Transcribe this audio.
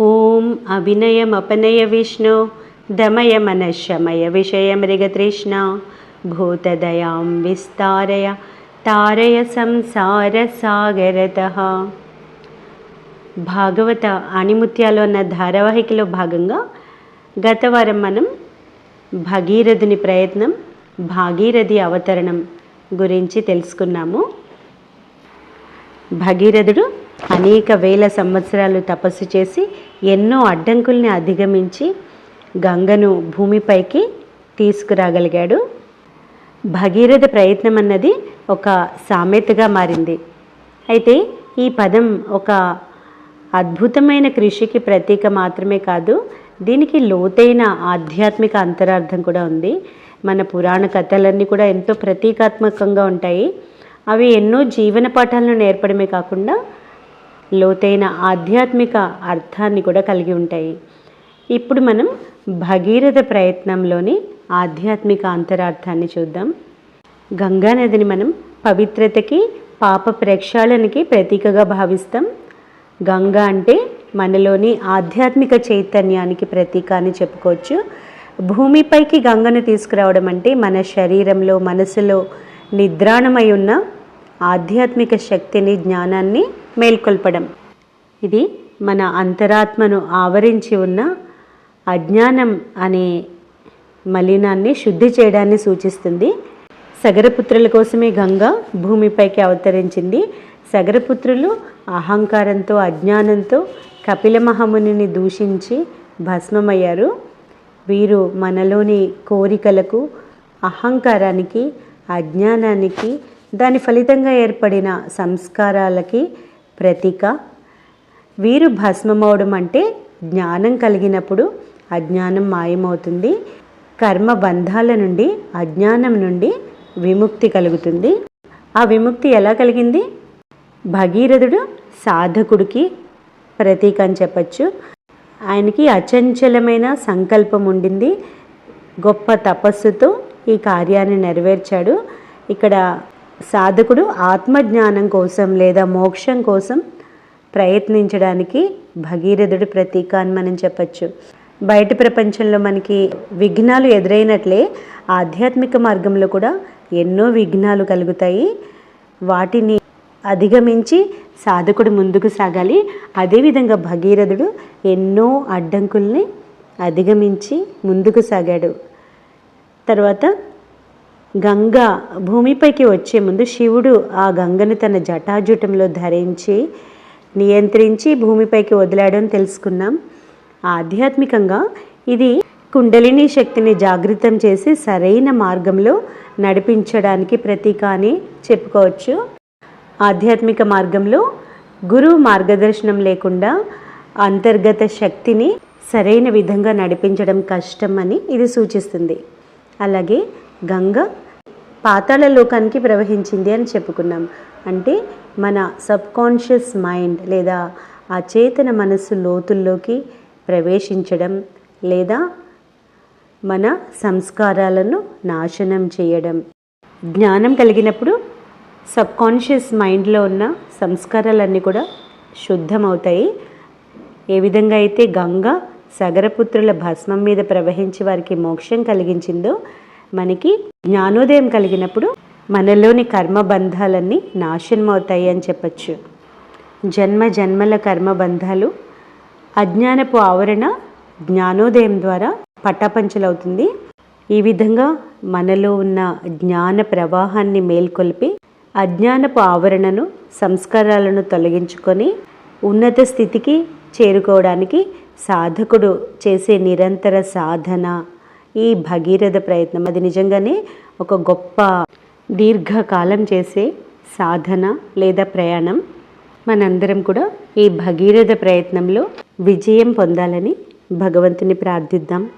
ఓం అభినయమపనయ విష్ణు దమయ మనశమయ విషయమృగతృష్ణ భూతదయాం విస్తారయ తారయ సంసారసాగరత భాగవత అణిముత్యాలు అన్న ధారావాహికలో భాగంగా గత వారం మనం భగీరథుని ప్రయత్నం భాగీరథి అవతరణం గురించి తెలుసుకున్నాము. భగీరథుడు అనేక వేల సంవత్సరాలు తపస్సు చేసి ఎన్నో అడ్డంకుల్ని అధిగమించి గంగను భూమిపైకి తీసుకురాగలిగాడు. భగీరథ ప్రయత్నం అన్నది ఒక సామెతగా మారింది. అయితే ఈ పదం ఒక అద్భుతమైన కృషికి ప్రతీక మాత్రమే కాదు దీనికి లోతైన ఆధ్యాత్మిక అంతరార్థం కూడా ఉంది. మన పురాణ కథలన్నీ కూడా ఎంతో ప్రతీకాత్మకంగా ఉంటాయి. అవి ఎన్నో జీవన పాఠాలను నేర్పడమే కాకుండా లోతైన ఆధ్యాత్మిక అర్థాన్ని కూడా కలిగి ఉంటాయి. ఇప్పుడు మనం భగీరథ ప్రయత్నంలోని ఆధ్యాత్మిక అంతరార్థాన్ని చూద్దాం. గంగా నదిని మనం పవిత్రతకి పాప ప్రక్షాళనకి ప్రతీకగా భావిస్తాం. గంగా అంటే మనలోని ఆధ్యాత్మిక చైతన్యానికి ప్రతీక అని చెప్పుకోవచ్చు. భూమిపైకి గంగను తీసుకురావడం అంటే మన శరీరంలో మనసులో నిద్రాణమై ఉన్న ఆధ్యాత్మిక శక్తిని జ్ఞానాన్ని మేల్కొల్పడం. ఇది మన అంతరాత్మను ఆవరించి ఉన్న అజ్ఞానం అనే మలినాన్ని శుద్ధి చేయడాన్ని సూచిస్తుంది. సగరపుత్రుల కోసమే గంగ భూమిపైకి అవతరించింది. సగరపుత్రులు అహంకారంతో అజ్ఞానంతో కపిల మహమునిని దూషించి భస్మమయ్యారు. వీరు మనలోని కోరికలకు అహంకారానికి అజ్ఞానానికి దాని ఫలితంగా ఏర్పడిన సంస్కారాలకి ప్రతీక. వీరు భస్మమవడం అంటే జ్ఞానం కలిగినప్పుడు అజ్ఞానం మాయమవుతుంది. కర్మ బంధాల నుండి అజ్ఞానం నుండి విముక్తి కలుగుతుంది. ఆ విముక్తి ఎలా కలిగింది? భగీరథుడు సాధకుడికి ప్రతీక అని చెప్పచ్చు. ఆయనకి అచంచలమైన సంకల్పం ఉండింది. గొప్ప తపస్సుతో ఈ కార్యాన్ని నెరవేర్చాడు. ఇక్కడ సాధకుడు ఆత్మజ్ఞానం కోసం లేదా మోక్షం కోసం ప్రయత్నించడానికి భగీరథుడు ప్రతీక అని మనం చెప్పచ్చు. బయట ప్రపంచంలో మనకి విఘ్నాలు ఎదురైనట్లే ఆధ్యాత్మిక మార్గంలో కూడా ఎన్నో విఘ్నాలు కలుగుతాయి. వాటిని అధిగమించి సాధకుడు ముందుకు సాగాలి. అదేవిధంగా భగీరథుడు ఎన్నో అడ్డంకుల్ని అధిగమించి ముందుకు సాగాడు. తర్వాత గంగ భూమిపైకి వచ్చే ముందు శివుడు ఆ గంగను తన జటాజుటంలో ధరించి నియంత్రించి భూమిపైకి వదిలాడని తెలుసుకున్నాం. ఆధ్యాత్మికంగా ఇది కుండలిని శక్తిని జాగృతం చేసి సరైన మార్గంలో నడిపించడానికి ప్రతీక అని చెప్పుకోవచ్చు. ఆధ్యాత్మిక మార్గంలో గురువు మార్గదర్శనం లేకుండా అంతర్గత శక్తిని సరైన విధంగా నడిపించడం కష్టం అని ఇది సూచిస్తుంది. అలాగే గంగ పాతాళ లోకానికి ప్రవహించింది అని చెప్పుకున్నాం. అంటే మన సబ్కాన్షియస్ మైండ్ లేదా అచేతన మనస్సు లోతుల్లోకి ప్రవేశించడం లేదా మన సంస్కారాలను నాశనం చేయడం. జ్ఞానం కలిగినప్పుడు సబ్కాన్షియస్ మైండ్లో ఉన్న సంస్కారాలన్నీ కూడా శుద్ధమవుతాయి. ఏ విధంగా అయితే గంగ సగరపుత్రుల భస్మం మీద ప్రవహించి వారికి మోక్షం కలిగించిందో మనకి జ్ఞానోదయం కలిగినప్పుడు మనలోని కర్మబంధాలన్నీ నాశనం అవుతాయి అని చెప్పచ్చు. జన్మ జన్మల కర్మబంధాలు అజ్ఞానపు ఆవరణ జ్ఞానోదయం ద్వారా పటాపంచలవుతుంది. ఈ విధంగా మనలో ఉన్న జ్ఞాన ప్రవాహాన్ని మేల్కొల్పి అజ్ఞానపు ఆవరణను సంస్కారాలను తొలగించుకొని ఉన్నత స్థితికి చేరుకోవడానికి సాధకుడు చేసే నిరంతర సాధన ఈ భగీరథ ప్రయత్నం. అది నిజంగానే ఒక గొప్ప దీర్ఘకాలం చేసే సాధన లేదా ప్రయాణం. మనందరం కూడా ఈ భగీరథ ప్రయత్నంలో విజయం పొందాలని భగవంతుని ప్రార్థిద్దాం.